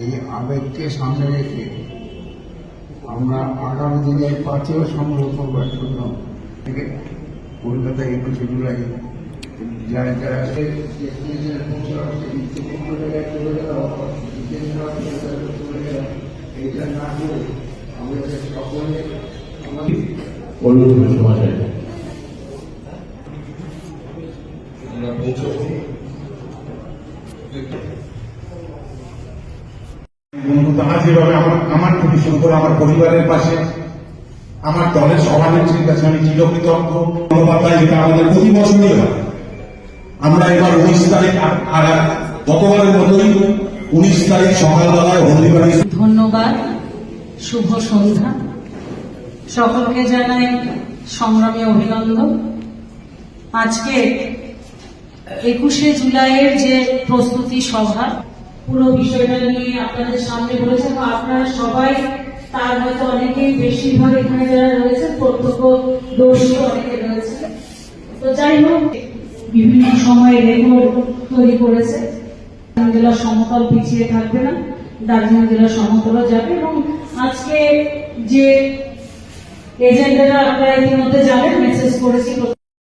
এই আবেগকে সামনে রেখে আমরা আগামী দিনে পাথেও সংগ্রহ করবার জন্য থেকে কলকাতা একুশে জুলাই যারা যারা এইটা না করে আমাদের সকলে আমাদের অনুরোধ সমাজের আমরা পৌঁছবো। আমার আমার পরিবারের পাশে, আমার দলের আমি আমাদের প্রতি বছরই হয় আমরা এবার উনিশ তারিখ গতবারের মতোই উনিশ তারিখ সকালবেলায় ধন্যবাদ, শুভ সন্ধ্যা। সকলকে জানাই সংগ্রামী অভিনন্দন। আজকে একুশে জুলাইয়ের যে প্রস্তুতি সভা পুরো বিষয়টা নিয়ে আপনাদের সামনে বলেছেন এবং আপনারা সবাই, তার হয়তো অনেকেই বেশিরভাগ এখানে যারা রয়েছে, প্রত্যক্ষ দোষী অনেকে রয়েছে। তো যাই হোক, বিভিন্ন সময়ে রেকর্ড তৈরি করেছে। জেলার সমতল পিছিয়ে থাকবে না দার্জিলিং জেলার সমতলও যাবে এবং আজকে যে এজেন্ডারা আপনারা ইতিমধ্যে যাবেন মেসেজ করেছি।